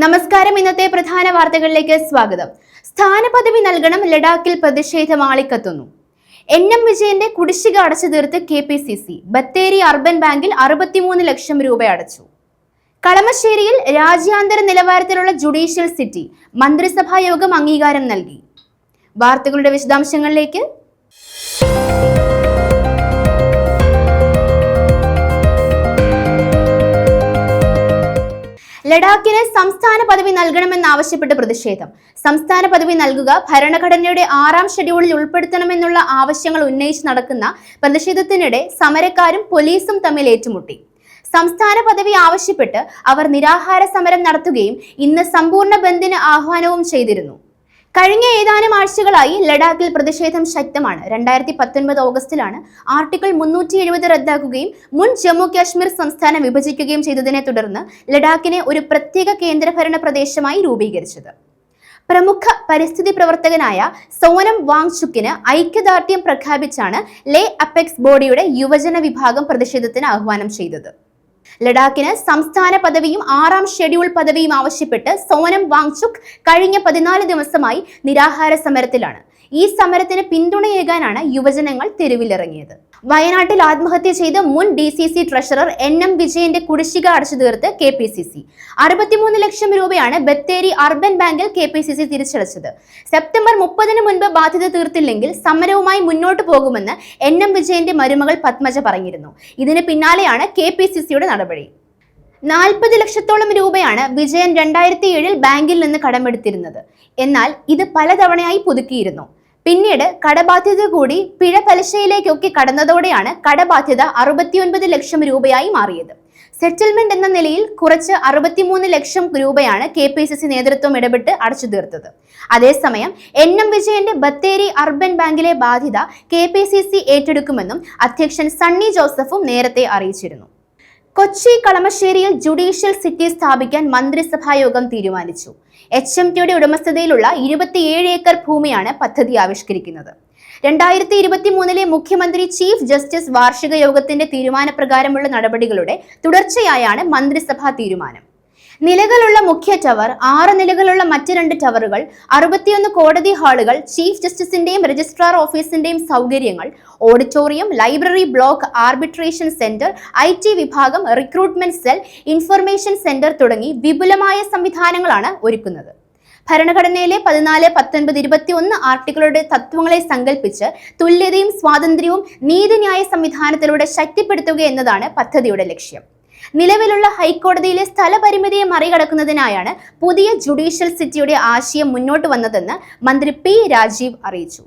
നമസ്കാരം. ഇന്നത്തെ പ്രധാന വാർത്തകളിലേക്ക് സ്വാഗതം. സ്ഥാനപദവി നൽകണം ലഡാക്കിൽ പ്രതിഷേധം ആളിക്കത്തുന്നു. എൻ എം വിജയന്റെ കുടിശ്ശിക അടച്ചു തീർത്ത് K P C C. Bathery urban ബാങ്കിൽ അറുപത്തിമൂന്ന് ലക്ഷം രൂപ അടച്ചു. കളമശ്ശേരിയിൽ രാജ്യാന്തര നിലവാരത്തിലുള്ള ജുഡീഷ്യൽ സിറ്റി മന്ത്രിസഭാ യോഗം അംഗീകാരം നൽകി. വാർത്തകളുടെ വിശദാംശങ്ങളിലേക്ക്. ലഡാക്കിന് സംസ്ഥാന പദവി നൽകണമെന്നാവശ്യപ്പെട്ട് പ്രതിഷേധം. സംസ്ഥാന പദവി നൽകുക ഭരണഘടനയുടെ ആറാം ഷെഡ്യൂളിൽ ഉൾപ്പെടുത്തണമെന്നുള്ള ആവശ്യങ്ങൾ ഉന്നയിച്ച് നടക്കുന്ന പ്രതിഷേധത്തിനിടെ സമരക്കാരും പോലീസും തമ്മിൽ ഏറ്റുമുട്ടി. സംസ്ഥാന പദവി ആവശ്യപ്പെട്ട് അവർ നിരാഹാര സമരം നടത്തുകയും ഇന്ന് സമ്പൂർണ ബന്ദിന് ആഹ്വാനവും ചെയ്തിരുന്നു. കഴിഞ്ഞ ഏതാനും ആഴ്ചകളായി ലഡാക്കിൽ പ്രതിഷേധം ശക്തമാണ്. രണ്ടായിരത്തി പത്തൊൻപത് ഓഗസ്റ്റിലാണ് ആർട്ടിക്കിൾ മുന്നൂറ്റി എഴുപത് റദ്ദാക്കുകയും മുൻ ജമ്മു കാശ്മീർ സംസ്ഥാനം വിഭജിക്കുകയും ചെയ്തതിനെ തുടർന്ന് ലഡാക്കിനെ ഒരു പ്രത്യേക കേന്ദ്രഭരണ പ്രദേശമായി രൂപീകരിച്ചത്. പ്രമുഖ പരിസ്ഥിതി പ്രവർത്തകനായ സോനം വാങ്ചുക്കിന് ഐക്യദാർഢ്യം പ്രഖ്യാപിച്ചാണ് ലേ അപ്പെക്സ് ബോഡിയുടെ യുവജന വിഭാഗം പ്രതിഷേധത്തിന് ആഹ്വാനം ചെയ്തത്. ലഡാക്കിന് സംസ്ഥാന പദവിയും ആറാം ഷെഡ്യൂൾ പദവിയും ആവശ്യപ്പെട്ട് സോനം വാങ്ചുക് കഴിഞ്ഞ പതിനാല് ദിവസമായി നിരാഹാര സമരത്തിലാണ്. ഈ സമരത്തിന് പിന്തുണയേകാനാണ് യുവജനങ്ങൾ തെരുവിലിറങ്ങിയത്. വയനാട്ടിൽ ആത്മഹത്യ ചെയ്ത മുൻ D C C treasurer N M വിജയന്റെ കുടിശ്ശിക അടച്ചു തീർത്ത് കെ പി സി സി അറുപത്തിമൂന്ന് ലക്ഷം രൂപയാണ് ബത്തേരി അർബൻ ബാങ്കിൽ കെ പി സി സി തിരിച്ചടച്ചത്. സെപ്റ്റംബർ മുപ്പതിന് മുൻപ് ബാധ്യത തീർത്തില്ലെങ്കിൽ സമരവുമായി മുന്നോട്ട് പോകുമെന്ന് എൻ എം വിജയന്റെ മരുമകൾ പത്മജ പറഞ്ഞിരുന്നു. ഇതിന് പിന്നാലെയാണ് കെ പി സി സിയുടെ നടപടി. നാൽപ്പത് ലക്ഷത്തോളം രൂപയാണ് വിജയൻ രണ്ടായിരത്തി ഏഴിൽ ബാങ്കിൽ നിന്ന് കടമെടുത്തിരുന്നത്. എന്നാൽ ഇത് പലതവണയായി പുതുക്കിയിരുന്നു. പിന്നീട് കടബാധ്യത കൂടി പിഴ പലിശയിലേക്കൊക്കെ കടന്നതോടെയാണ് കടബാധ്യത അറുപത്തിയൊൻപത് ലക്ഷം രൂപയായി മാറിയത്. സെറ്റിൽമെന്റ് എന്ന നിലയിൽ കുറച്ച് അറുപത്തിമൂന്ന് ലക്ഷം രൂപയാണ് കെ പി സി സി നേതൃത്വം ഇടപെട്ട് അടച്ചു തീർത്തത്. അതേസമയം എൻ എം വിജയന്റെ ബത്തേരി അർബൻ ബാങ്കിലെ ബാധ്യത കെ പി സി സി ഏറ്റെടുക്കുമെന്നും അധ്യക്ഷൻ സണ്ണി ജോസഫും നേരത്തെ അറിയിച്ചിരുന്നു. കൊച്ചി കളമശ്ശേരിയിൽ ജുഡീഷ്യൽ സിറ്റി സ്ഥാപിക്കാൻ മന്ത്രിസഭാ യോഗം തീരുമാനിച്ചു. എച്ച് എം ടിയുടെ ഉടമസ്ഥതയിലുള്ള ഇരുപത്തിയേഴ് ഏക്കർ ഭൂമിയാണ് പദ്ധതി ആവിഷ്കരിക്കുന്നത്. രണ്ടായിരത്തി ഇരുപത്തി മൂന്നിലെ മുഖ്യമന്ത്രി ചീഫ് ജസ്റ്റിസ് വാർഷിക യോഗത്തിന്റെ തീരുമാനപ്രകാരമുള്ള നടപടികളുടെ തുടർച്ചയായാണ് മന്ത്രിസഭാ തീരുമാനം. നിലകളുള്ള മുഖ്യ ടവർ ആറ് നിലകളുള്ള മറ്റ് രണ്ട് ടവറുകൾ അറുപത്തിയൊന്ന് കോടതി ഹാളുകൾ ചീഫ് ജസ്റ്റിസിന്റെയും രജിസ്ട്രാർ ഓഫീസിന്റെയും സൗകര്യങ്ങൾ auditorium library block arbitration centre I വിഭാഗം റിക്രൂട്ട്മെന്റ് സെൽ ഇൻഫർമേഷൻ സെന്റർ തുടങ്ങി വിപുലമായ സംവിധാനങ്ങളാണ് ഒരുക്കുന്നത്. ഭരണഘടനയിലെ പതിനാല് പത്തൊൻപത് ഇരുപത്തി ഒന്ന് ആർട്ടിക്കിളുടെ തത്വങ്ങളെ സങ്കല്പിച്ച് തുല്യതയും സ്വാതന്ത്ര്യവും നീതിന്യായ സംവിധാനത്തിലൂടെ ശക്തിപ്പെടുത്തുക എന്നതാണ് പദ്ധതിയുടെ ലക്ഷ്യം. നിലവിലുള്ള ഹൈക്കോടതിയിലെ സ്ഥലപരിമിതിയെ മറികടക്കുന്നതിനായാണ് പുതിയ ജുഡീഷ്യൽ സിറ്റിയുടെ ആശയം മുന്നോട്ട് വന്നതെന്ന് മന്ത്രി പി രാജീവ് അറിയിച്ചു.